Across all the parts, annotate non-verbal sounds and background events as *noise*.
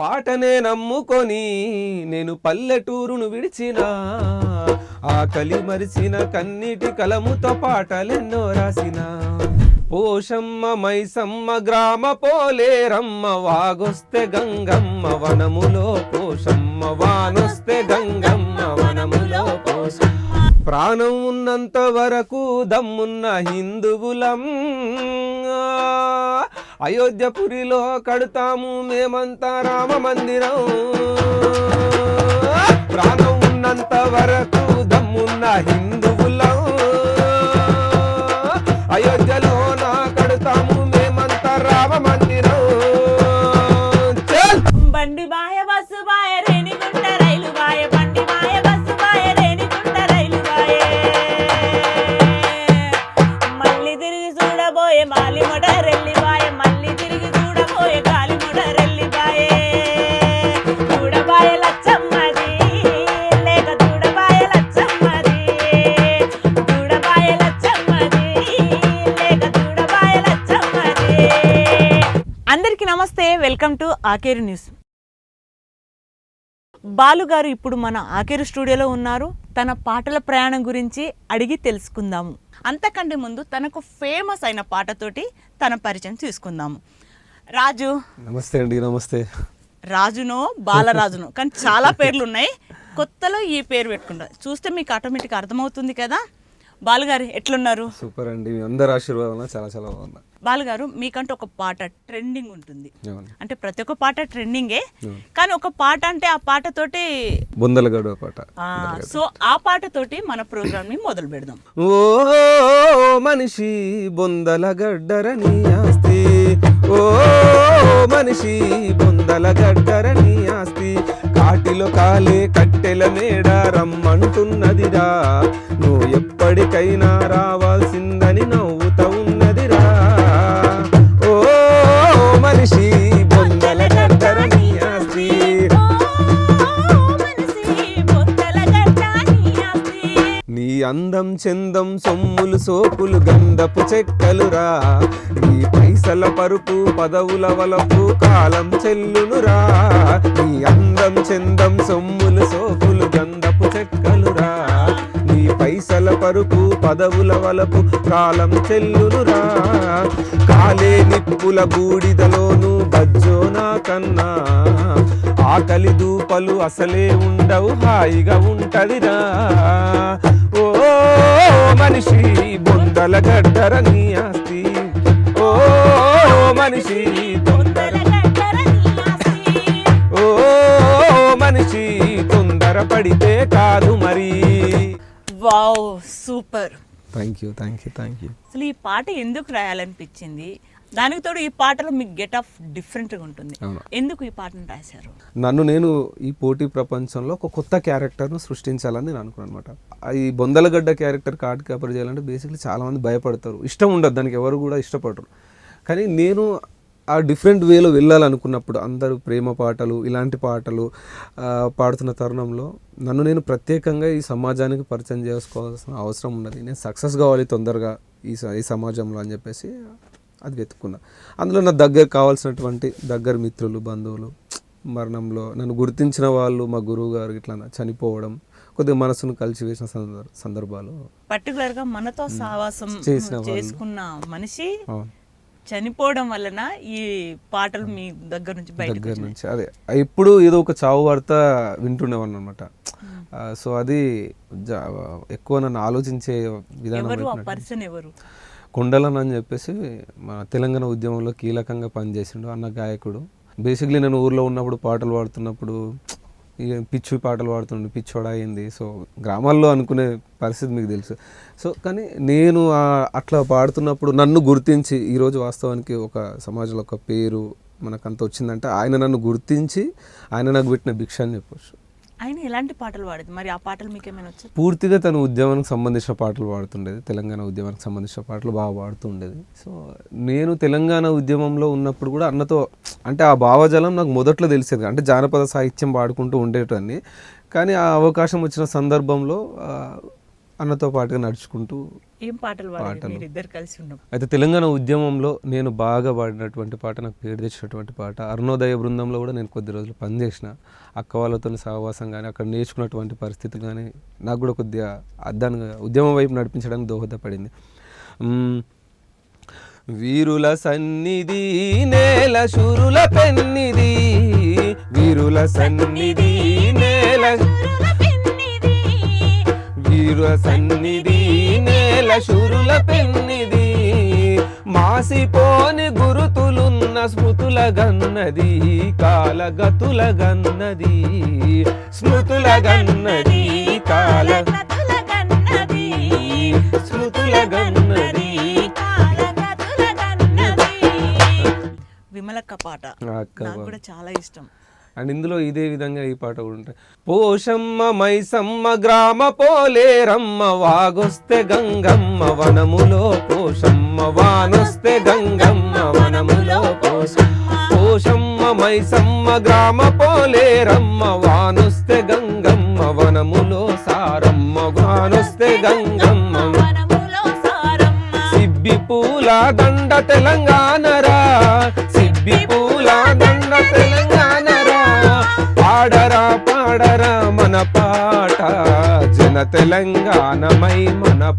పాటనే నమ్ముకొని నేను పల్లెటూరును విడిచిన ఆకలి మరిచిన కన్నీటి కలముతో పాటలెన్నో రాసిన. పోషమ్మ మైసమ్మ గ్రామ పోలేరమ్మ వాగొస్తే గంగమ్మ వనములో పోషమ్మ వానొస్తే గంగమ్మ వనములో పోషమ్మ ప్రాణం ఉన్నంత వరకు దమ్మున్న హిందువులం. అయోధ్యపురిలో కడతాము మేమంతా రామ మందిరం. ప్రాణం ఉన్నంత వరకు దమ్మున్న Hindu welcome to Akeru news. Balu గారు ఇప్పుడు మన ఆకేరు స్టూడియోలో ఉన్నారు. తన పాటల ప్రయాణం గురించి అడిగి తెలుసుకుందాము. అంతకంటే ముందు తనకు ఫేమస్ అయిన పాటతోటి తన పరిచయం తీసుకుందాము రాజు. నమస్తే అండి నమస్తే. రాజునో బాలరాజునో. కానీ చాలా పేర్లు ఉన్నాయి. కొత్తలో ఈ పేరు పెట్టుకుంటారు చూస్తే మీకు ఆటోమేటిక్ అర్థమవుతుంది కదా. బాలుగారు ఎట్లున్నారు? సూపర్ అండి. మీ అందరి ఆశీర్వాదం చాలా చాలా బాగుంది బాలుగారు మీకంటే ఒక పాట ట్రెండింగ్ ఉంటుంది. అంటే ప్రతి ఒక్క పాట ట్రెండింగే కానీ ఒక పాట అంటే ఆ పాటతోటి బొందలగడ పాట. సో ఆ పాటతోటి మన ప్రోగ్రామ్ని మొదలు పెడదాం. ఓ మనిషి బొందల గడ్డరని ఆస్తి. ఓ మనిషి బొందల గడ్డరని ఆస్తి. కాటిలో కాలే కట్టెల మేడ రమ్మంటున్నదిరా. నువ్వు ఎప్పటికైనా రావాల్సిందని అందం చందం సొమ్ములు సోకులు గంధపు చెక్కలురా. నీ పైసల పరుపు పదవుల వలపు కాలం చెల్లునురా. నీ అందం చందం సొమ్ములు సోకులు గంధపు చెక్కలురా. నీ పైసల పరుపు పదవుల వలపు కాలం చెల్లునురా. కాలే నిప్పుల బూడిదలోను బజ్జోనా కన్నా. ఆకలి దూపలు అసలే ఉండవు హాయిగా ఉంటదిరా. మనిషి బొందల గడ్డర నీ ఆస్తి. ఓ మనిషి బొందల ఓ మనిషి తొందర పడితే కాదు మరి. Wow super. Thank you thank you thank you అసలు ఈ పాట ఎందుకు రాయాలనిపించింది? దానికి తోడు ఈ పాటలో మీకు గెట్ ఆఫ్ డిఫరెంట్గా ఉంటుంది. ఎందుకు ఈ పాటను రాశారు? నన్ను నేను ఈ పోటీ ప్రపంచంలో ఒక కొత్త క్యారెక్టర్ను సృష్టించాలని నేను అనుకున్నాను అనమాట ఈ బొందలగడ్డ క్యారెక్టర్ కార్డ్ కాపర్ చేయాలంటే బేసిక్లీ చాలామంది భయపడతారు. ఇష్టం ఉండదు దానికి ఎవరు కూడా ఇష్టపడరు. కానీ నేను ఆ డిఫరెంట్ వేలో వెళ్ళాలనుకున్నప్పుడు అందరూ ప్రేమ పాటలు ఇలాంటి పాటలు పాడుతున్న తరుణంలో నన్ను నేను ప్రత్యేకంగా ఈ సమాజానికి పరిచయం చేసుకోవాల్సిన అవసరం ఉన్నది నేను సక్సెస్ కావాలి తొందరగా ఈ ఈ సమాజంలో అని చెప్పేసి అది వెతుక్కున్నా అందులో నా దగ్గర కావాల్సినటువంటి దగ్గర మిత్రులు బంధువులు మరణంలో నన్ను గుర్తించిన వాళ్ళు మా గురువు గారు ఇట్లా చనిపోవడం కొద్దిగా మనసును కలిసివేసిన సందర్ సందర్భాలు. పర్టికులర్గా మనతో సావాసం. చేసుకున్న మనిషి. చనిపోవడం వలన ఈ పాటలు మీ దగ్గర నుంచి దగ్గర నుంచి. అదే. ఎప్పుడు ఏదో ఒక చావు వార్త వింటుండేవాడిని అనమాట సో అది ఎక్కువ నన్ను ఆలోచించే విధానం ఎవరు? ఆ పెట్టినట్టు. పర్సన్ ఎవరు? కొండలన్ అని చెప్పేసి మన తెలంగాణ ఉద్యమంలో కీలకంగా పనిచేసిండు అన్న గాయకుడు. బేసిక్లీ నేను ఊర్లో ఉన్నప్పుడు పాటలు పాడుతున్నప్పుడు ఇక పిచ్చి పాటలు పాడుతుండే పిచ్చోడా అయింది. సో గ్రామాల్లో అనుకునే పరిస్థితి మీకు తెలుసు. సో కానీ నేను అట్లా పాడుతున్నప్పుడు నన్ను గుర్తించి ఈరోజు వాస్తవానికి ఒక సమాజంలో ఒక పేరు మనకంత వచ్చిందంటే ఆయన నన్ను గుర్తించి ఆయన నాకు పెట్టిన భిక్ష అని చెప్పొచ్చు. ఆయన ఎలాంటి పాటలు పాడేది మరి ఆ పాటలు మీకు ఏమైనా వచ్చాయి పూర్తిగా తను ఉద్యమానికి సంబంధించిన పాటలు పాడుతుండేది తెలంగాణ ఉద్యమానికి సంబంధించిన పాటలు బాగా పాడుతూ ఉండేది సో నేను తెలంగాణ ఉద్యమంలో ఉన్నప్పుడు కూడా అన్నతో అంటే ఆ భావజాలం నాకు మొదట్లో తెలిసేది. అంటే జానపద సాహిత్యం పాడుకుంటూ ఉండేటన్ని. కానీ ఆ అవకాశం వచ్చిన సందర్భంలో అన్నతో పాటుగా నడుచుకుంటూ ఏం పాటలు మీరు ఇద్దరు కలిసి ఉన్నప్పుడు. అయితే తెలంగాణ ఉద్యమంలో నేను బాగా పాడినటువంటి పాట నాకు పేరు తెచ్చినటువంటి పాట అరుణోదయ బృందంలో కూడా నేను కొద్ది రోజులు పనిచేసిన. అక్క వాళ్ళతో సహవాసం కానీ అక్కడ నేర్చుకున్నటువంటి పరిస్థితులు కానీ నాకు కూడా కొద్దిగా దాని ఉద్యమం వైపు నడిపించడానికి దోహదపడింది. వీరుల సన్నిధి నేల శూరుల పెన్నిది వీరుల సన్నిధి నేల వీరుల సన్నిధి నేల శూరుల పెన్నిది మాసిపోని గురుతులున్న స్మృతుల గన్నది కాలగతుల గన్నది స్మృతుల గన్నది కాల స్మృతుల గన్నది. విమలక్క పాట. నాకు కూడా చాలా ఇష్టం. అండ్ ఇందులో ఇదే విధంగా ఈ పాట కూడా ఉంటాయి. పోషమ్మ మైసమ్మ గ్రామ పోలేరమ్మ వాగొస్తే గంగమ్మ వనములో పోషమ్మ వానొస్తే గంగమ్మ వనములో పోషమ్మ. పోషమ్మ మైసమ్మ గ్రామ పోలేరమ్మ వానొస్తే గంగమ్మ వనములో సారమ్మ వానొస్తే గంగమ్మ సిబ్బి పూల దండ తెలంగాణ తెలంగాణమై మన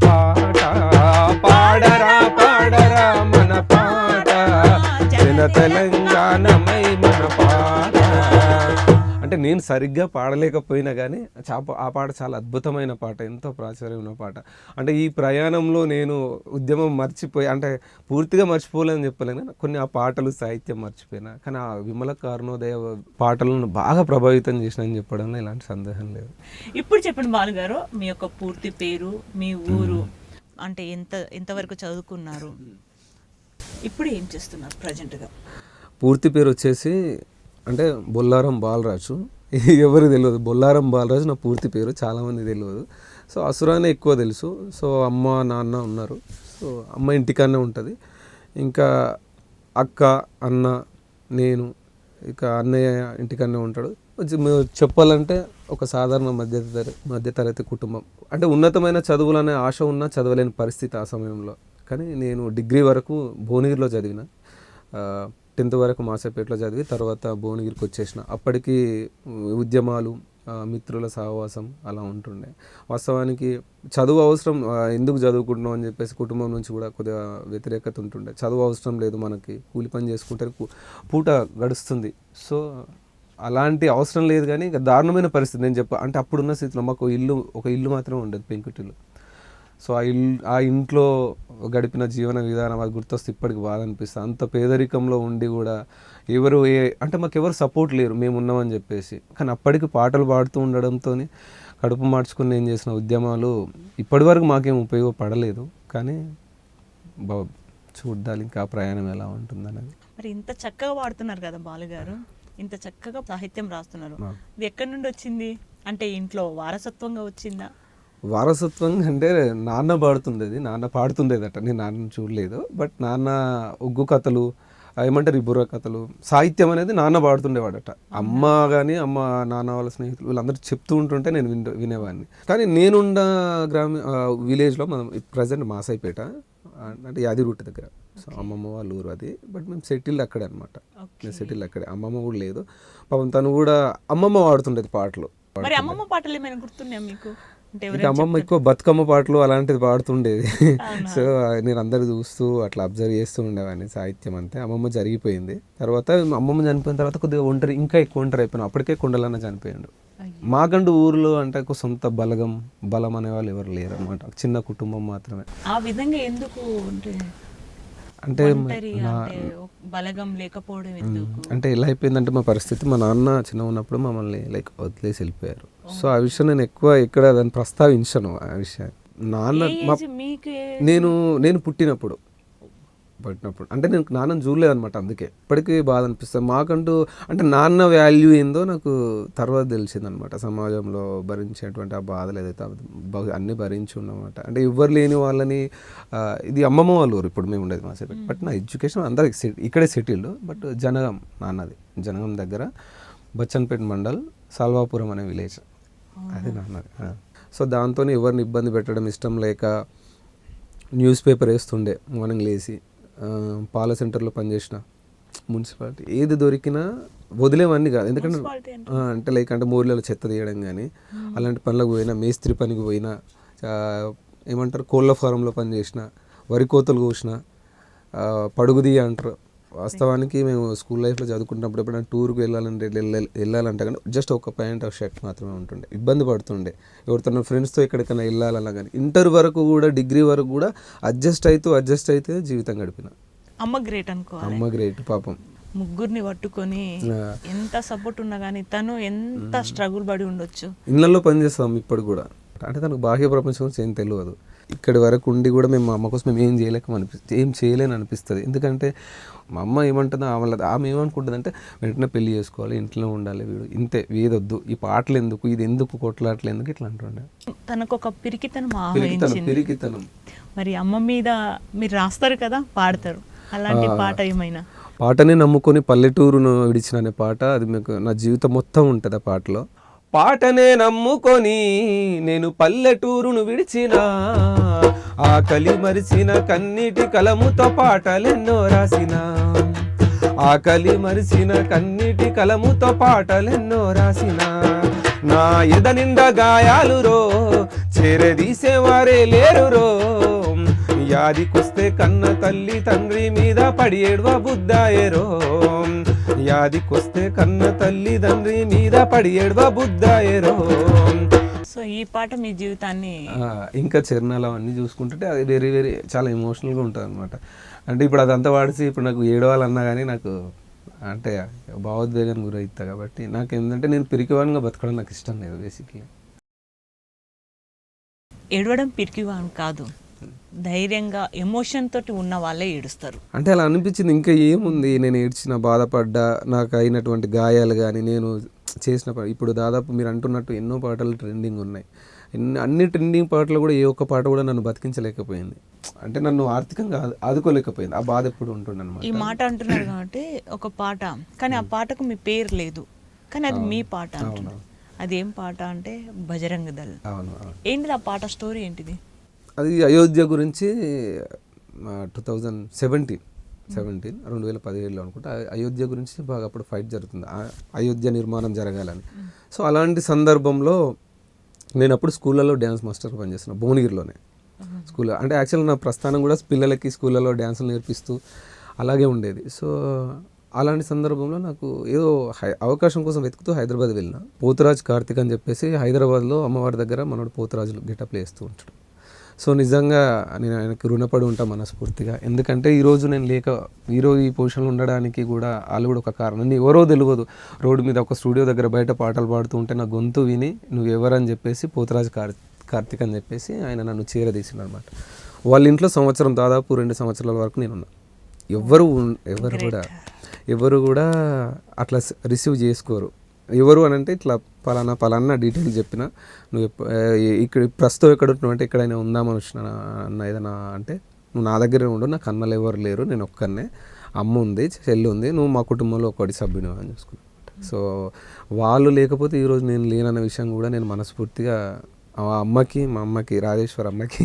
నేను సరిగ్గా పాడలేకపోయినా కానీ చాప ఆ పాట చాలా అద్భుతమైన పాట ఎంతో ప్రాచుర్యం ఉన్న పాట. అంటే ఈ ప్రయాణంలో నేను ఉద్యమం మర్చిపోయి అంటే పూర్తిగా మర్చిపోలేదని చెప్పలేను కొన్ని ఆ పాటలు సాహిత్యం మర్చిపోయినా కానీ ఆ విమల కారుణోదయ పాటలను బాగా ప్రభావితం చేసినని చెప్పడంలో ఎలాంటి సందేహం లేదు. ఇప్పుడు చెప్పండి బాలు గారు మీ యొక్క పూర్తి పేరు మీ ఊరు అంటే ఎంత ఎంతవరకు చదువుకున్నారు? ఇప్పుడు ఏం చేస్తున్నారు ప్రజెంట్గా? పూర్తి పేరు వచ్చేసి అంటే బొల్లారం బాలరాజు. *laughs* ఎవరికి తెలియదు. బొల్లారం బాలరాజు నా పూర్తి పేరు చాలామంది తెలియదు. సో అసురానే ఎక్కువ తెలుసు. సో అమ్మ నాన్న ఉన్నారు. సో అమ్మ ఇంటికానే ఉంటుంది. ఇంకా అక్క అన్న నేను ఇక అన్నయ్య ఇంటికన్నా ఉంటాడు. కొంచెం చెప్పాలంటే ఒక సాధారణ మధ్య మధ్యతరగతి కుటుంబం. అంటే ఉన్నతమైన చదువులు అనే ఆశ ఉన్నా చదవలేని పరిస్థితి ఆ సమయంలో. కానీ నేను డిగ్రీ వరకు భువనగిరిలో చదివిన. టెన్త్ వరకు మాసేపేటలో చదివి తర్వాత భువనగిరికి వచ్చేసిన. అప్పటికి ఉద్యమాలు మిత్రుల సహవాసం అలా ఉంటుండే. వాస్తవానికి చదువు అవసరం ఎందుకు చదువుకుంటున్నాం అని చెప్పేసి కుటుంబం నుంచి కూడా కొద్దిగా వ్యతిరేకత ఉంటుండే. చదువు అవసరం లేదు మనకి కూలి పని చేసుకుంటే పూట గడుస్తుంది. సో అలాంటి అవసరం లేదు కానీ దారుణమైన పరిస్థితి. నేను చెప్ప అంటే అప్పుడున్న స్థితిలో మాకు ఇల్లు ఒక ఇల్లు మాత్రమే ఉండేది పెంకుటిల్లు. సో ఆ ఇల్లు ఆ ఇంట్లో గడిపిన జీవన విధానం అది గుర్తొస్తే ఇప్పటికి బాధ అనిపిస్తుంది. అంత పేదరికంలో ఉండి కూడా ఎవరు ఏ అంటే మాకు ఎవరు సపోర్ట్ లేరు. మేము ఉన్నామని చెప్పేసి. కానీ అప్పటికి పాటలు పాడుతూ ఉండడంతో కడుపు మార్చుకుని నేను చేసిన ఉద్యమాలు ఇప్పటివరకు మాకేం ఉపయోగపడలేదు. కానీ బా చూడాలి ఇంకా ప్రయాణం ఎలా ఉంటుందనేది మరి ఇంత చక్కగా పాడుతున్నారు కదా బాలు గారు ఇంత చక్కగా సాహిత్యం రాస్తున్నారు. ఇది ఎక్కడి నుండి వచ్చింది? అంటే ఇంట్లో వారసత్వంగా వచ్చిందా? వారసత్వంగా అంటే నాన్న పాడుతుండేది నాన్న పాడుతుండేదట. నేను నాన్న చూడలేదు. బట్ నాన్న ఒగ్గు కథలు ఏమంటారు ఈ బుర్ర కథలు సాహిత్యం అనేది నాన్న పాడుతుండేవాడట. అమ్మ కానీ అమ్మ నాన్న వాళ్ళ స్నేహితులు వీళ్ళందరూ చెప్తూ ఉంటుంటే నేను విన్ వినేవాడిని. కానీ నేనున్న గ్రామీ విలేజ్లో మనం ప్రజెంట్ మాసైపేట అంటే యాదిగుట్ట దగ్గర. సో అమ్మమ్మ వాళ్ళ ఊరు అది. బట్ మేము సెటిల్ అక్కడే అనమాట నేను సెటిల్ అక్కడే. అమ్మమ్మ కూడా లేదు. పాపం తను కూడా అమ్మమ్మ వాడుతుండేది పాటలు. మరి అమ్మమ్మ పాటలు ఏమైనా గుర్తున్నాయా మీకు? ఇంకా అమ్మమ్మ ఎక్కువ బతుకమ్మ పాటలు అలాంటిది పాడుతుండేది. సో నేను అందరు చూస్తూ అట్లా అబ్జర్వ్ చేస్తూ ఉండేవాడిని సాహిత్యం అంతే. అమ్మమ్మ జరిగిపోయింది. తర్వాత అమ్మమ్మ చనిపోయిన తర్వాత కొద్దిగా ఒంటరి ఇంకా ఎక్కువ ఒంటరి అయిపోయినా. అప్పటికే కొండలన్న చనిపోయాడు. మాకంటూ ఊర్లో అంటే సొంత బలగం బలం అనే వాళ్ళు ఎవరు లేరు అనమాట చిన్న కుటుంబం మాత్రమే. ఆ విధంగా ఎందుకు అంటే అంటే బలగం లేకపోవడం అంటే ఎలా అయిపోయిందంటే మా పరిస్థితి. మా నాన్న చిన్న ఉన్నప్పుడు మమ్మల్ని లైక్ వదిలేసి వెళ్ళిపోయారు. సో ఆ విషయం నేను ఎక్కువ ఇక్కడ దాన్ని ప్రస్తావించను ఆ విషయాన్ని. నాన్న మా నేను నేను పుట్టినప్పుడు. పుట్టినప్పుడు. అంటే నేను నాన్నని చూడలేదు అనమాట అందుకే. ఇప్పటికీ బాధ అనిపిస్తుంది. మాకంటూ అంటే నాన్న వాల్యూ ఏందో నాకు తర్వాత తెలిసింది అనమాట సమాజంలో భరించేటువంటి ఆ బాధలు ఏదైతే అన్నీ భరించి ఉన్నమాట. అంటే ఎవ్వరు లేని వాళ్ళని ఇది అమ్మమ్మ వాళ్ళ ఊరు. ఇప్పుడు మేము ఉండేది మా సైడ్. బట్ నా ఎడ్యుకేషన్ అందరికి సెట్ ఇక్కడే సెటిల్డ్. బట్ జనగం నాన్నది. జనగం దగ్గర బచ్చన్పేట మండల్ సాల్వాపురం అనే విలేజ్. అది నాన్నది ఆ. సో దాంతో ఎవరిని ఇబ్బంది పెట్టడం ఇష్టం లేక న్యూస్ పేపర్ వేస్తుండే మార్నింగ్ లేచి పాల సెంటర్లో పనిచేసిన మున్సిపాలిటీ. ఏది దొరికినా వదిలేవన్నీ కాదు. ఎందుకంటే అంటే? లైక్ అంటే మూలలో చెత్త తీయడం కానీ అలాంటి పనులకు పోయినా మేస్త్రి పనికి పోయినా ఏమంటారు కోళ్ళ ఫారంలో పని చేసిన వరి కోతలు కోసిన పడుగుది అంటారు. వాస్తవానికి మేము స్కూల్ లైఫ్లో చదువుకున్నప్పుడు ఎప్పుడైనా టూర్కి వెళ్ళాలంటే వెళ్ళ- వెళ్ళాలంటే కానీ జస్ట్ ఒక ప్యాంట్ ఒక షర్ట్ మాత్రమే ఉంటుండే. ఇబ్బంది పడుతుండే. ఎవరితో ఫ్రెండ్స్తో ఎక్కడికైనా వెళ్ళాలన్నా కానీ ఇంటర్ వరకు కూడా డిగ్రీ వరకు కూడా అడ్జస్ట్ అవుతూ అడ్జస్ట్ అయితే జీవితం గడిపిన. అమ్మ గ్రేట్ అనుకోవాలి. అమ్మ గ్రేట్ పాపం. ముగ్గురిని పట్టుకొని. ఎంత సపోర్ట్ ఉన్నా కానీ తను ఎంత స్ట్రగుల్ పడి ఉండొచ్చు. ఇళ్ళల్లో పనిచేస్తాం ఇప్పుడు కూడా. అంటే తనకు బాహ్య ప్రపంచం ఏం తెలియదు. ఇక్కడి వరకు ఉండి కూడా మేము మా అమ్మ కోసం మేము ఏం చేయలేక అనిపిస్తుంది ఏం చేయలేని అనిపిస్తుంది. ఎందుకంటే మా అమ్మ ఏమంటుందో ఆమె ఆమె ఏమనుకుంటుంది అంటే వెంటనే పెళ్ళి చేసుకోవాలి ఇంట్లో ఉండాలి వీడు. ఇంతే వేదొద్దు ఈ పాటలు ఎందుకు ఇది ఎందుకు కొట్లాటలు ఎందుకు ఇట్లా అంటుండే. తనకు ఒక పిరికితనం పిరికితనం. మరి అమ్మ మీద మీరు రాస్తారు కదా పాడతారు. అలాంటి పాట ఏమైనా? పాటనే నమ్ముకొని పల్లెటూరును విడిచిన అనే పాట అది మీకు నా జీవితం మొత్తం ఉంటుంది ఆ పాటలో. పాటనే నమ్ముకొని నేను పల్లెటూరును విడిచిన ఆకలి మరిచిన కన్నీటి కలముతో పాటలెన్నో రాసిన. ఆకలి మరిచిన కన్నీటి కలముతో పాటలెన్నో రాసిన. నా ఎద నిండా గాయాలు రో చేరదీసేవారే లేరు రో యాదికొస్తే కన్న తల్లి తండ్రి మీద పడి ఏడవ బుద్ధాయేరో. యాదికొస్తే కన్న తల్లి తండ్రి మీద పడి ఏడవ బుద్ధాయేరో. సో ఈ పాట మీ జీవితాన్ని ఇంకా చిరునాలు అవన్నీ చూసుకుంటుంటే అది వెరీ వెరీ చాలా ఎమోషనల్గా ఉంటుంది అనమాట అంటే ఇప్పుడు అదంతా వాడిసి ఇప్పుడు నాకు ఏడవాలన్నా కానీ నాకు అంటే భావోద్వేగానికి గురవుతా కాబట్టి నాకు ఏంటంటే నేను పిరికివానిగా బతకడం నాకు ఇష్టం లేదు బేసిక్లీ ఏడవడం పిరికివాన్ కాదు. ధైర్యంగా ఎమోషన్ తోటి ఉన్న వాళ్ళే ఏడుస్తారు. అంటే అలా అనిపించింది ఇంకా ఏముంది? నేను ఏడ్చిన బాధపడ్డా నాకు అయినటువంటి గాయాలు కానీ నేను చేసిన ఇప్పుడు దాదాపు మీరు అంటున్నట్టు ఎన్నో పాటలు ట్రెండింగ్ ఉన్నాయి. అన్ని ట్రెండింగ్ పాటలు కూడా ఏ ఒక్క పాట కూడా నన్ను బతికించలేకపోయింది. అంటే నన్ను ఆర్థికంగా ఆదు- ఆదుకోలేకపోయింది. ఆ బాధ ఎప్పుడు ఉంటుండే అనమాట ఈ మాట అంటున్నారు కాబట్టి ఒక పాట కానీ ఆ పాటకు మీ పేరు లేదు. కానీ అది మీ పాట అది ఏం పాట అంటే బజరంగ దళ్. ఏంటిది ఆ పాట? స్టోరీ ఏంటిది? అది అయోధ్య గురించి టూ థౌజండ్ సెవెంటీన్ సెవెంటీన్ రెండు వేల పదిహేడులో అనుకుంటా అయోధ్య గురించి బాగా అప్పుడు ఫైట్ జరుగుతుంది. ఆ- అయోధ్య నిర్మాణం జరగాలని. సో అలాంటి సందర్భంలో నేను అప్పుడు స్కూళ్ళలో డ్యాన్స్ మాస్టర్ పనిచేస్తున్నా భువనగిరిలోనే. స్కూల్లో అంటే యాక్చువల్ నా ప్రస్థానం కూడా పిల్లలకి స్కూళ్ళలో డ్యాన్సులు నేర్పిస్తూ అలాగే ఉండేది. సో అలాంటి సందర్భంలో నాకు ఏదో హై- అవకాశం కోసం వెతుకుతూ హైదరాబాద్ వెళ్ళిన పోతురాజ్ కార్తిక్ అని చెప్పేసి హైదరాబాద్లో అమ్మవారి దగ్గర మనోడు పోతురాజులు గెటప్లు వేస్తూ ఉంటాడు. సో నిజంగా నేను ఆయనకి రుణపడి ఉంటా మనస్ఫూర్తిగా. ఎందుకంటే ఈరోజు నేను లేక ఈరోజు ఈ పొజిషన్లో ఉండడానికి కూడా వాళ్ళు కూడా ఒక కారణం. నేను ఎవరో తెలియదు రోడ్డు మీద ఒక స్టూడియో దగ్గర బయట పాటలు పాడుతూ ఉంటే నా గొంతు విని నువ్వు ఎవరని చెప్పేసి పోతురాజు కార్ కార్తిక్ అని చెప్పేసి ఆయన నన్ను చేరదీసిండు అనమాట వాళ్ళ ఇంట్లో సంవత్సరం దాదాపు రెండు సంవత్సరాల వరకు నేను ఉన్నా. ఎవ్వరు ఎవరు కూడా ఎవరు కూడా అట్లా రిసీవ్ చేసుకోరు. ఎవరు అని అంటే ఇట్లా పలానా పలానా డీటెయిల్స్ చెప్పిన నువ్వు ఇక్కడ ప్రస్తుతం ఎక్కడ ఉంటున్నావు అంటే ఎక్కడైనా ఉందామని వచ్చిన అన్న ఏదైనా అంటే నువ్వు నా దగ్గరే ఉండు నాకు అన్నలు ఎవరు లేరు నేను ఒక్కనే అమ్మ ఉంది చెల్లి ఉంది నువ్వు మా కుటుంబంలో ఒకటి సభ్యుని అని చూసుకున్నాను సో వాళ్ళు లేకపోతే ఈరోజు నేను లేనన్న విషయం కూడా నేను మనస్ఫూర్తిగా ఆ అమ్మకి మా అమ్మకి రాజేశ్వర్ అమ్మకి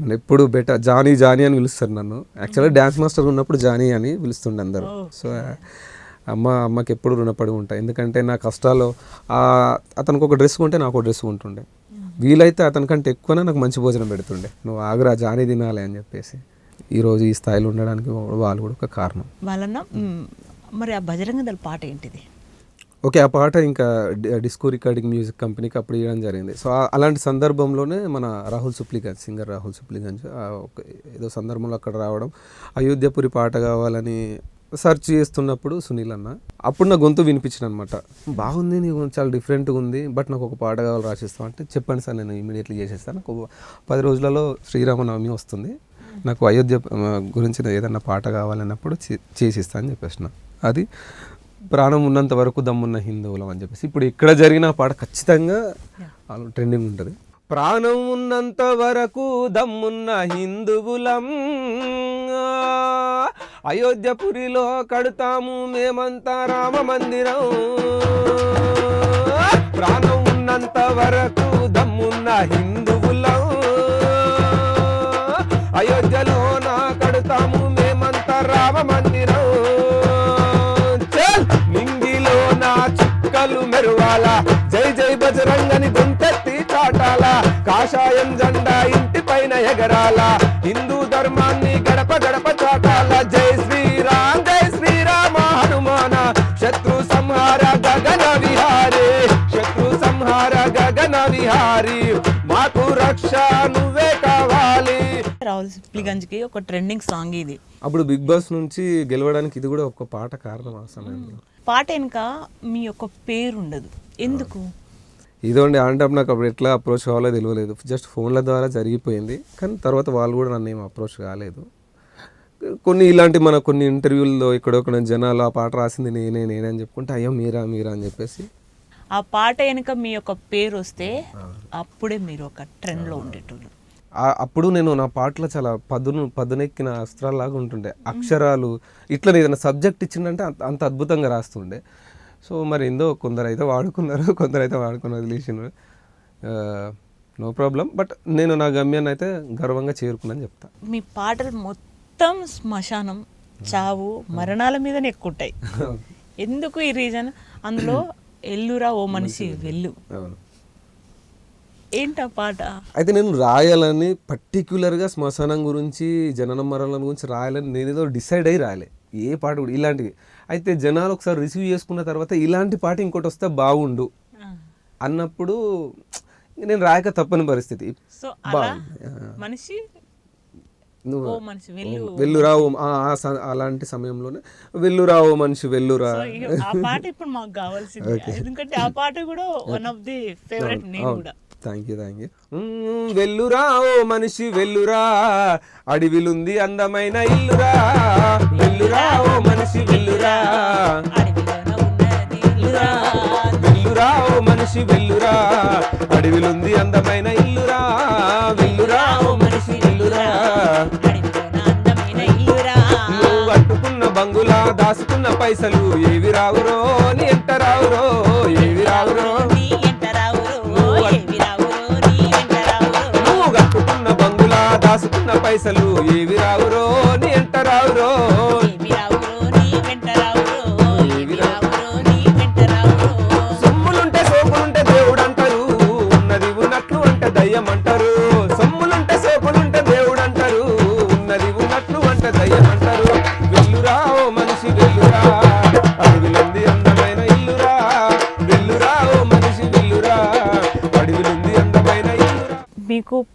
నన్ను ఎప్పుడు బెటర్ జానీ జానీ అని పిలుస్తారు నన్ను. యాక్చువల్గా డ్యాన్స్ మాస్టర్ ఉన్నప్పుడు జానీ అని పిలుస్తుండే అందరూ. సో అమ్మ అమ్మకి ఎప్పుడు రుణపడి ఉంటాయి ఎందుకంటే నా కష్టాల్లో ఆ, అతనికి ఒక డ్రెస్ కొంటే నాకు ఒక డ్రెస్ ఉంటుండే వీలైతే అతనికంటే ఎక్కువనే నాకు మంచి భోజనం పెడుతుండే. నువ్వు ఆగురా జానీ తినాలి అని చెప్పేసి. ఈరోజు ఈ స్థాయిలో ఉండడానికి వాళ్ళు కూడా ఒక కారణం. వాళ్ళన్న మరి ఆ బజరంగ దళ్ పాట ఏంటిది? ఓకే ఆ పాట ఇంకా డిస్కో రికార్డింగ్ మ్యూజిక్ కంపెనీకి అప్పుడు ఇవ్వడం జరిగింది. సో అలాంటి సందర్భంలోనే మన రాహుల్ సుప్లిగంజ్ సింగర్ రాహుల్ సుప్లిగంజ్ ఏదో సందర్భంలో అక్కడ రావడం అయోధ్యపురి పాట కావాలని సెర్చ్ చేస్తున్నప్పుడు సునీల్ అన్న అప్పుడు నా గొంతు వినిపించిన అనమాట బాగుంది నీ గొంతు చాలా డిఫరెంట్గా ఉంది బట్ నాకు ఒక పాట కావాలి రాసిస్తాం అంటే చెప్పండి సార్ నేను ఇమీడియట్లీ చేసేస్తాను. నాకు ఒక పది రోజులలో శ్రీరామనవమి వస్తుంది. నాకు అయోధ్య గురించి ఏదన్నా పాట కావాలన్నప్పుడు చే- చేసిస్తా అని చెప్పేసిన అది ప్రాణం ఉన్నంత వరకు దమ్మున్న హిందువులం అని చెప్పేసి. ఇప్పుడు ఎక్కడ జరిగిన పాట ఖచ్చితంగా ట్రెండింగ్ ఉంటుంది. ప్రాణం ఉన్నంత వరకు దమ్మున్న హిందువులం. అయోధ్యపురిలో కడతాము మేమంతా రామ మందిరం. ప్రాణం ఉన్నంత వరకు దమ్మున్న హిందువులం. అయోధ్యలో నా కడతాము మేమంతా రామ మందిరం. నింగిలో నా చుక్కలు మెరువాల. జై జై బజరంగని గొంతెత్తి కాషాయం జెండా ఇంటి పైన ఎగరాల. హిందూ ధర్మాన్ని గడప గడప చాటాల. జై శ్రీరామ్ జై శ్రీరామ హనుమాన. శత్రు సంహార గగన విహారీ. శత్రు సంహార గగన విహారీ. మాకు రక్ష నువ్వే కావాలి. రాహుల్ సిప్లిగంజ్కి ఒక ట్రెండింగ్ సాంగ్ ఇది. అప్పుడు బిగ్ బాస్ నుంచి గెలవడానికి ఇది కూడా ఒక పాట కారణం ఆ సమయంలో? పాట వెనుక మీ యొక్క పేరు ఉండదు ఎందుకు? ఇదోండి అంటే నాకు అప్పుడు ఎట్లా అప్రోచ్ కావాలో తెలియలేదు జస్ట్ ఫోన్ల ద్వారా జరిగిపోయింది. కానీ తర్వాత వాళ్ళు కూడా నన్ను ఏం అప్రోచ్ కాలేదు. కొన్ని ఇలాంటి మన కొన్ని ఇంటర్వ్యూల్లో ఇక్కడొక్కడ జనాలు ఆ పాట రాసింది నేనే నేనే అని చెప్పుకుంటే అయ్యో మీరా మీరా అని చెప్పేసి. ఆ పాట వెనుక మీ యొక్క పేరు వస్తే అప్పుడే మీరు ఒక ట్రెండ్లో ఉండేటోళ్ళు. అప్పుడు నేను నా పాటలో చాలా పదును పదునెక్కిన అస్త్రాలాగా ఉంటుండే. అక్షరాలు ఇట్లా ఏదైనా సబ్జెక్ట్ ఇచ్చిందంటే అంత అద్భుతంగా రాస్తుండే. సో మరి ఏందో కొందరు అయితే వాడుకున్నారు *laughs* కొందరు అయితే వాడుకున్నారు వదిలేసినారు నో ప్రాబ్లం. బట్ నేను నా గమ్యాన్ని అయితే గర్వంగా చేరుకున్నాను చెప్తా. మీ పాటలు మొత్తం శ్మశానం చావు మరణాల మీదనే ఎక్కువ ఉంటాయి *laughs* ఎందుకు ఈ రీజన్? అందులో ఎల్లురా ఓ మనిషి వెళ్ళు. ఏంటి పాట? అయితే నేను రాయాలని పర్టిక్యులర్గా శ్మశానం గురించి జనన మరణం గురించి రాయాలని నేను ఏదో డిసైడ్ అయ్యి రాయలే. ఏ పాట కూడా ఇలాంటివి అయితే జనాలు ఒకసారి రిసీవ్ చేసుకున్న తర్వాత ఇలాంటి పాట ఇంకోటి వస్తే బాగుండు అన్నప్పుడు నేను రాయక తప్పని పరిస్థితి. మనిషి నువ్వు ఓ మనిషి వెళ్ళు. వెల్లురా ఓ అలాంటి సమయంలోనే వెల్లురా ఓ మనిషి వెల్లురా ఆ పాట ఇప్పుడు మాకు కావాల్సింది. ఎందుకంటే ఆ పాట కూడా వన్ ఆఫ్ ది ఫేవరెట్ నేను కూడా. థ్యాంక్ యూ థ్యాంక్ యూ వెల్లురా ఓ మనిషి వెల్లురా అడవిలుంది అందమైన ఇల్లురా. వెల్లురా ఓ మనిషి వెల్లురా అడవిలోన వెల్లురా ఓ మనిషి వెల్లురా అడవిలుంది అందమైన ఇల్లురా వెల్లురా ఓ మనిషి వెల్లురా అందమైన ఇల్లురా. నువ్వు అట్టుకున్న బంగులా దాసుకున్న పైసలు ఏవి రావురో నీ ఎంట రావురో ఏవి రావురో రావురో. నువ్వు కట్టుకున్న బంగులా దాసుకున్న పైసలు ఏవి రావురో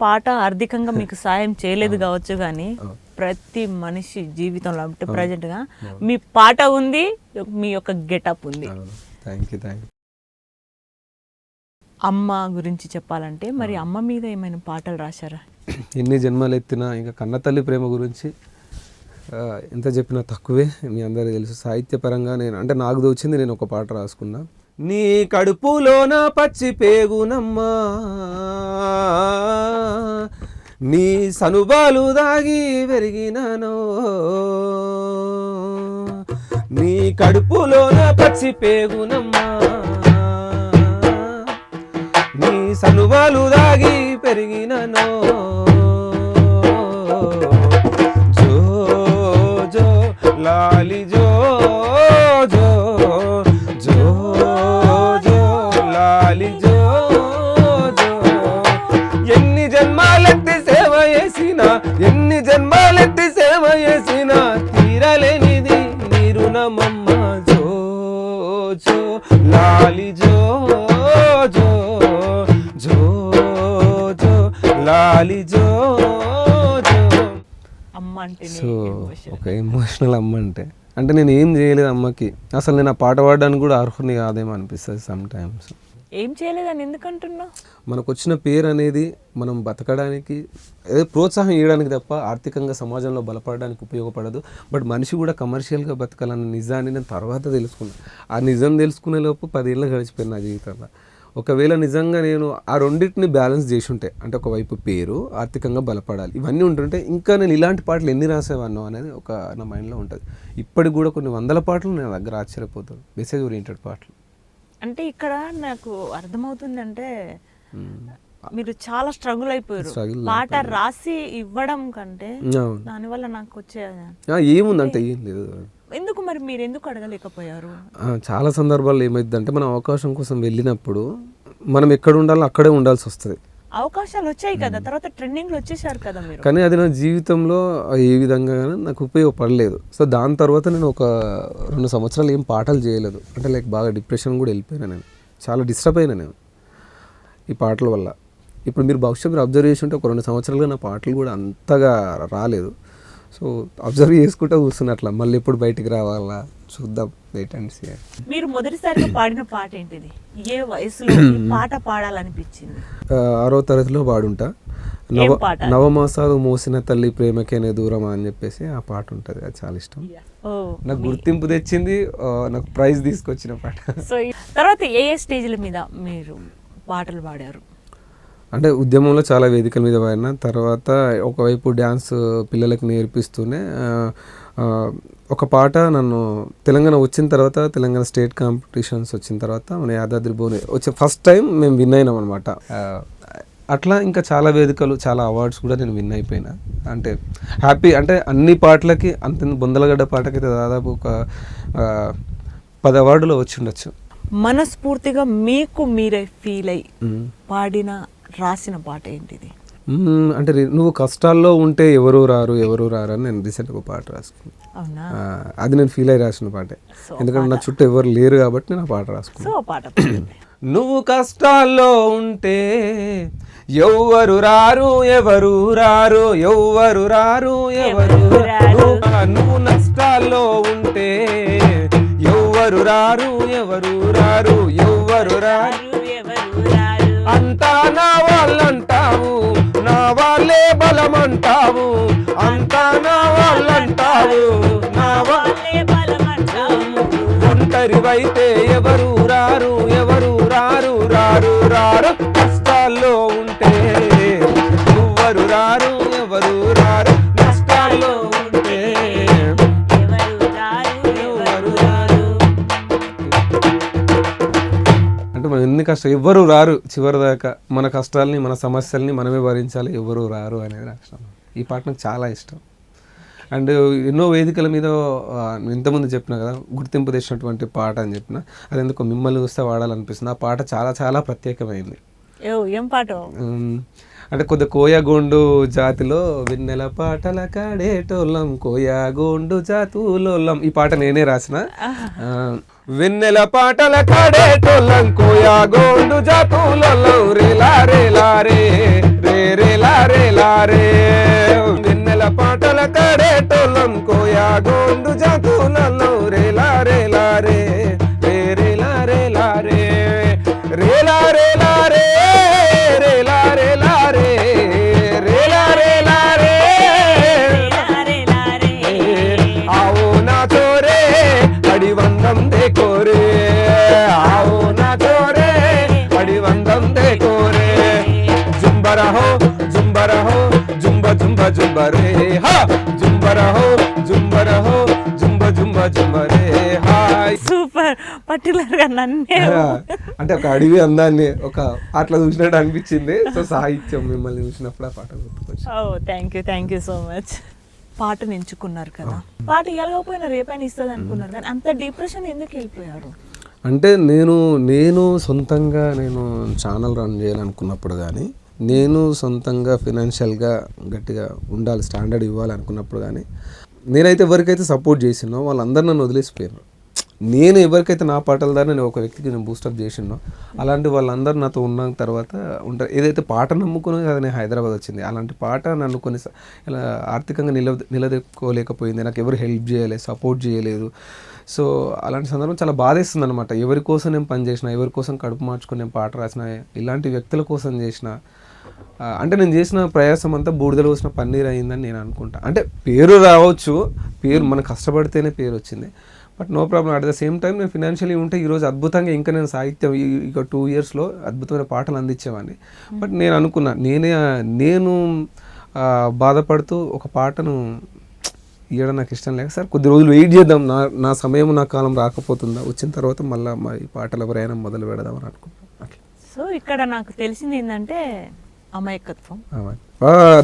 పాట ఆర్థికంగా *laughs* మీకు సాయం చేయలేదు కావచ్చు కానీ ప్రతి మనిషి జీవితంలో అంటే ప్రజెంట్గా మీ పాట ఉంది మీ యొక్క గెటప్ ఉంది. అమ్మ గురించి చెప్పాలంటే మరి అమ్మ మీద ఏమైనా పాటలు రాశారా? *clears throat* ఎన్ని జన్మలు ఎత్తినా ఇంకా కన్నతల్లి ప్రేమ గురించి ఎంత చెప్పినా తక్కువే. మీ అందరికీ తెలుసు. సాహిత్యపరంగా నేను అంటే నాకు దోచింది నేను ఒక పాట రాసుకున్నా. నీ కడుపులోన పచ్చి పేగునమ్మా. నీ సనుబాలు దాగి పెరిగినాను నీ కడుపులోన పచ్చి పేగునమ్మా. నీ సనుబాలు దాగి పెరిగినను. జో జో లాలి సో ఒక ఎమోషనల్ అమ్మ అంటే. అంటే నేను ఏం చేయలేదు అమ్మకి. అసలు నేను ఆ పాట పాడడానికి కూడా అర్హుని కాదేమో అనిపిస్తుంది సమ్ టైమ్స్ ఏం చేయలేదని ఎందుకంటున్నావు? మనకు వచ్చిన పేరు అనేది మనం బతకడానికి ఏదో ప్రోత్సాహం ఇవ్వడానికి తప్ప ఆర్థికంగా సమాజంలో బలపడడానికి ఉపయోగపడదు. బట్ మనిషి కూడా కమర్షియల్గా బతకాలన్న నిజాన్ని నేను తర్వాత తెలుసుకున్నాను ఆ నిజం తెలుసుకునే లోపు పదేళ్ళు గడిచిపోయింది నా జీవితంలో. ఒకవేళ నిజంగా నేను ఆ రెండింటిని బ్యాలెన్స్ చేసి ఉంటే అంటే ఒకవైపు పేరు ఆర్థికంగా బలపడాలి ఇవన్నీ ఉంటుంటే ఇంకా నేను ఇలాంటి పాటలు ఎన్ని రాసేవాను అనేది ఒక నా మైండ్లో ఉంటుంది. ఇప్పటికి కూడా కొన్ని వందల పాటలు నేను దగ్గర ఆశ్చర్యపోతాను. మెసేజ్ ఓరియంటెడ్ పాటలు. అంటే ఇక్కడ నాకు అర్థమవుతుంది అంటే మీరు చాలా స్ట్రగుల్ అయిపోయారు. పాట రాసి ఇవ్వడం కంటే. దానివల్ల నాకు వచ్చే ఏముందంటే ఏం లేదు. ఎందుకు మరి మీరు ఎందుకు అడగలేకపోయారు చాలా సందర్భాల్లో ఏమైందంటే మనం అవకాశం కోసం వెళ్ళినప్పుడు మనం ఎక్కడ ఉండాలో అక్కడే ఉండాల్సి వస్తుంది. అవకాశాలు వచ్చాయి కదా తర్వాత ట్రెండింగ్లో వచ్చేసారు కదా మీరు. కానీ అది నా జీవితంలో ఏ విధంగా నాకు ఉపయోగపడలేదు. సో దాని తర్వాత నేను ఒక రెండు సంవత్సరాలు ఏం పాటలు చేయలేదు. అంటే లైక్ బాగా డిప్రెషన్ కూడా వెళ్ళిపోయినా నేను. చాలా డిస్టర్బ్ అయినా నేను ఈ పాటల వల్ల. ఇప్పుడు మీరు మీరు అబ్జర్వ్ చేసి ఉంటే ఒక రెండు సంవత్సరాలుగా నా పాటలు కూడా అంతగా రాలేదు. సో అబ్జర్వ్ చేసుకుంటూ కూర్చున్నట్ల. మళ్ళీ ఎప్పుడు బయటికి రావాలా? చూద్దాం. వెయిట్ అండ్ సీ మీరు మొదటిసారిగా పాడిన పాట ఏంటిది? ఏ వయసులో *clears throat* పాట పాడాలనిపించింది? ఆరో తరగతిలో పాడుంటా. నవ? నవమాసాలు మోసిన తల్లి ప్రేమకేనే దూరం అని చెప్పేసి ఆ పాట ఉంటుంది. అది చాలా ఇష్టం. నాకు గుర్తింపు తెచ్చింది. నాకు ప్రైజ్ తీసుకొచ్చిన పాట. సో తర్వాత ఏ ఏ స్టేజ్ల మీద మీరు పాటలు పాడారు? అంటే ఉద్యమంలో చాలా వేదికల మీద పాడిన తర్వాత ఒకవైపు డ్యాన్స్ పిల్లలకు నేర్పిస్తూనే ఒక పాట నన్ను తెలంగాణ వచ్చిన తర్వాత తెలంగాణ స్టేట్ కాంపిటీషన్స్ వచ్చిన తర్వాత మన యాదాద్రి భువన వచ్చే ఫస్ట్ టైం మేము విన్ అయినాం అనమాట అట్లా ఇంకా చాలా వేదికలు చాలా అవార్డ్స్ కూడా నేను విన్ అయిపోయినా. అంటే హ్యాపీ అంటే అన్ని పాటలకి అంత బొందలగడ్డ పాటకైతే దాదాపు ఒక పది అవార్డులు వచ్చి ఉండొచ్చు. మనస్ఫూర్తిగా మీకు మీరే ఫీల్ అయ్యి. పాడిన రాసిన పాట ఏంటిది? అంటే నువ్వు కష్టాల్లో ఉంటే ఎవరు రారు ఎవరు రారు అని నేను రీసెంట్గా ఒక పాట రాసుకున్నాను అది నేను ఫీల్ అయ్యి రాసిన పాటే. ఎందుకంటే నా చుట్టూ ఎవరు లేరు కాబట్టి నేను ఆ పాట రాసుకున్నాను. నువ్వు కష్టాల్లో ఉంటే ఎవ్వరు రారు ఎవరు రారు ఎవ్వరు రారు ఎవరు నువ్వు నష్టాల్లో ఉంటే ఎవ్వరు రారు ఎవరు రారు ఎవ్వరు రారు. వాళ్ళే బలమంటావు అంతా నా వాళ్ళంటావు. నా వాళ్ళే ఒంటరివైతే ఎవరు రారు ఎవరు రారు రారు రారు. కష్టం. ఎవ్వరు రారు చివరి దాకా మన కష్టాలని మన సమస్యల్ని మనమే భరించాలి. ఎవరు రారు అనేది ఇష్టం. ఈ పాట నాకు చాలా ఇష్టం. అండ్ ఎన్నో వేదికల మీద ఇంతకుముందు చెప్పిన కదా గుర్తింపు తెచ్చినటువంటి పాట అని చెప్పిన అది ఎందుకో మిమ్మల్ని చూస్తే వాడాలనిపిస్తుంది. ఆ పాట చాలా చాలా ప్రత్యేకమైంది. ఏ పాట? అంటే కొద్ది కోయగోండు జాతిలో వెన్నెల పాటల కాడేటోళ్ళం కోయగోండు జాతులోళ్ళం. ఈ పాట నేనే రాసిన. వెన్నెల పాటల కాడేటోళ్ళం కోయగోండు జాతులోళ్ళం. రేలా రేలా రే రే రేలా రేలా రే వెన్నెల పాటల కాడేటోళ్ళం కోయగోండు జాతులలో రేలా రేలా రే. సూపర్ పర్టికులర్గా నన్నే అంటే ఒక అడవి అందాన్ని ఒక అట్లా చూసినట్టు అనిపించింది. సో సాహిత్యం మిమ్మల్ని చూసినప్పుడు ఆ పాట ఓ thank you thank you so much పాటను ఎంచుకున్నారు కదా. పాట ఎలాగోపోయినా రేపైనా ఇస్తుంది అనుకున్నారు. కానీ అంత డిప్రెషన్ ఎందుకు వెళ్ళిపోయారు? అంటే నేను నేను సొంతంగా నేను ఛానల్ రన్ చేయాలనుకున్నప్పుడు కానీ నేను సొంతంగా ఫినాన్షియల్గా గట్టిగా ఉండాలి స్టాండర్డ్ ఇవ్వాలి అనుకున్నప్పుడు కానీ నేనైతే ఎవరికైతే సపోర్ట్ చేసినో వాళ్ళందరూ నన్ను వదిలేసిపోయారు నేను ఎవరికైతే నా పాటల ద్వారా నేను ఒక వ్యక్తికి నేను బూస్టప్ చేసినో అలాంటి వాళ్ళందరూ నాతో ఉన్న తర్వాత ఉంటారు. ఏదైతే పాట నమ్ముకుని అది నేను హైదరాబాద్ వచ్చింది. అలాంటి పాట నన్ను కొన్ని ఇలా ఆర్థికంగా నిల నిలదొక్కోలేకపోయింది నాకు ఎవరు హెల్ప్ చేయలేదు సపోర్ట్ చేయలేదు. సో అలాంటి సందర్భం చాలా బాధేస్తుంది అనమాట ఎవరి కోసం నేను పనిచేసిన ఎవరి కోసం కడుపు మార్చుకుని నేను పాట రాసిన ఇలాంటి వ్యక్తుల కోసం చేసిన అంటే నేను చేసిన ప్రయాసం అంతా బూడిదలు వచ్చిన పన్నీర్ అయిందని నేను అనుకుంటా. అంటే పేరు రావచ్చు పేరు మనం కష్టపడితేనే పేరు వచ్చింది. But no problem. At the same time నేను ఫినాన్షియలీ ఉంటే ఈరోజు అద్భుతంగా ఇంకా నేను సాహిత్యం ఈ- ఇక టూ ఇయర్స్లో అద్భుతమైన పాటలు అందించేవాడిని. బట్ నేను అనుకున్నా నేనే నేను బాధపడుతూ ఒక పాటను ఇవ్వడం నాకు ఇష్టం లేక సార్ కొద్ది రోజులు వెయిట్ చేద్దాం. నా నా సమయం నా కాలం రాకపోతుందా? వచ్చిన తర్వాత మళ్ళీ మా ఈ పాటల ప్రయాణం మొదలు పెడదాం అని అనుకుంటున్నాను అట్లా. సో ఇక్కడ నాకు తెలిసింది ఏంటంటే అమాయకత్వం.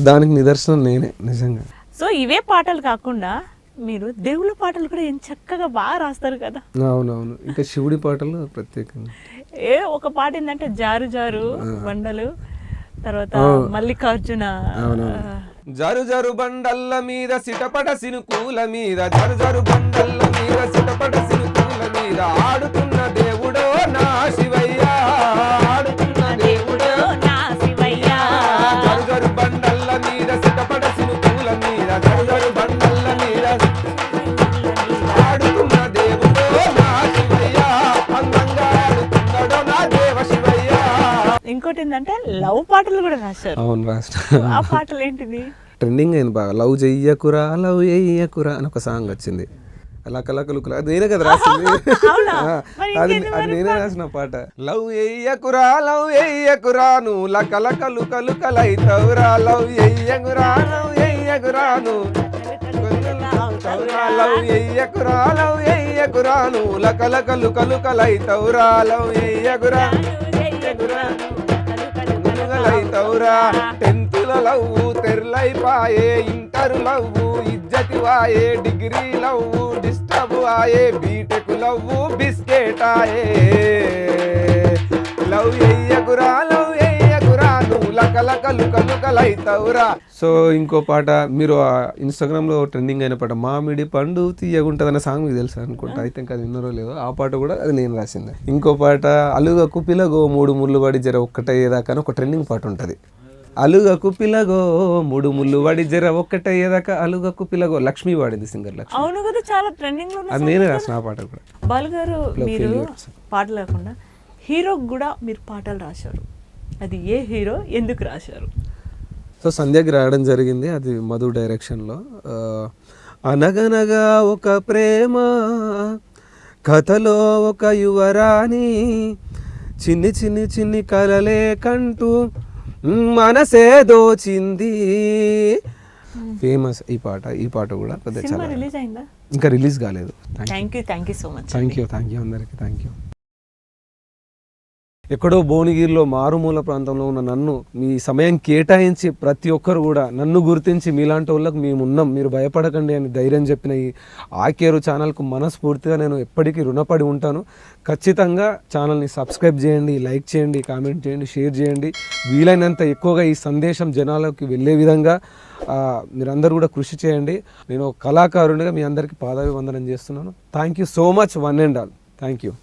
దానికి నిదర్శనం నేనే నిజంగా. సో ఇవే పాటలు కాకుండా మీరు దేవుళ్ళ పాటలు కూడా ఏం చక్కగా బాగా రాస్తారు కదా. అవునవును. ఇంకా శివుడి పాటలు ప్రత్యేకంగా. ఏ ఒక పాట ఏంటంటే జారు జారు బండలు తర్వాత మల్లికార్జున జరు జరు బండల్ల మీద సిటపట సినుకూల మీద జరు జరు బండల్ల మీద సిటపట సినుకూల మీద ఆడుతున్న ఏంటంటే లవ్ పాటలు కూడా రాశారు. అవును రాష్ట్ర ఆ పాటలు ఏంటిది ట్రెండింగ్ అయింది బాగా. లవ్ చెయ్యకురా లవ్ చెయ్యకురా అని ఒక సాంగ్ వచ్చింది. అలా కలకలుకులా అది నేనే కదా రాసింది. అది అది నేనే రాసిన పాట. లవ్ ఎయ్యకురా లవ్ ఎయ్యకురా నువ్వు లకల కలు కలు కలైతవురా లవ్ ఎయ్యకురా లవ్ ఎయ్యకురా నువ్వు లవ్ ఎయ్యకురా లవ్ ఎయ్యకురా నువ్వు లకల కలు కలు కలైతవురా లవ్ ఎయ్యకురా నునుగలైతవురా టెన్త్ లవ్వు తెరలైపాయే ఇంటర్ లవ్వు ఇజ్జతి వాయే డిగ్రీ లవ్వు డిస్టర్బ్ ఆయే బీటెక్ లవ్వు బిస్కెట్ ఆయే. లవ్ ఎయ్యకురా లవ్ ఎయ్యకురా సో ఇంకో పాట మీరు ఇన్స్టాగ్రామ్లో ట్రెండింగ్ అయిన పాట మామిడి పండు తీయగుంటది అనే సాంగ్ మీకు తెలుసు అనుకుంటా. అయితే ఇంకా విన్నారో లేదో. ఆ పాట కూడా అది నేను రాసింది. ఇంకో పాట అలుగకు పిలగో మూడు ముళ్ళు పడి జర ఒక్కటయ్యేదాకా ఒక ట్రెండింగ్ పాట ఉంటుంది. అలుగకు పిలగో మూడు ముళ్ళు వాడి జర ఒక్కటయ్యేదాకా అలుగకు పిలగో లక్ష్మి వాడింది సింగర్ లక్ష్మి. అవును కదా చాలా ట్రెండింగ్లో అది నేనే రాసిన ఆ పాట కూడా. బాలు గారు మీరు. పాటలు కాకుండా హీరోకి కూడా మీరు పాటలు రాశారు. అది ఏ హీరో ఎందుకు రాశారు? సో సంధ్యకి రాయడం జరిగింది అది మధు డైరెక్షన్లో. అనగనగా ఒక ప్రేమ కథలో ఒక యువరాణి చిన్ని చిన్ని చిన్ని కలలే కంటూ మనసే దోచింది. ఫేమస్ ఈ పాట ఈ పాట కూడా పెద్ద చాలా రిలీజ్ అయిందా? ఇంకా రిలీజ్ కాలేదు. Thank you thank you so much thank you thank you అందరికీ థ్యాంక్ యూ ఎక్కడో భువనగిరిలో మారుమూల ప్రాంతంలో ఉన్న నన్ను మీ సమయం కేటాయించి ప్రతి ఒక్కరు కూడా నన్ను గుర్తించి మీలాంటి వాళ్ళకు మేము ఉన్నాం మీరు భయపడకండి అని ధైర్యం చెప్పిన ఈ ఆకేరు ఛానల్కు మనస్ఫూర్తిగా నేను ఎప్పటికీ రుణపడి ఉంటాను. ఖచ్చితంగా ఛానల్ని సబ్స్క్రైబ్ చేయండి లైక్ చేయండి కామెంట్ చేయండి షేర్ చేయండి. వీలైనంత ఎక్కువగా ఈ సందేశం జనాలకి వెళ్ళే విధంగా మీరందరూ కూడా కృషి చేయండి. నేను ఒక కళాకారునిగా మీ అందరికీ పాదాభివందనం చేస్తున్నాను. Thank you so much one and all thank you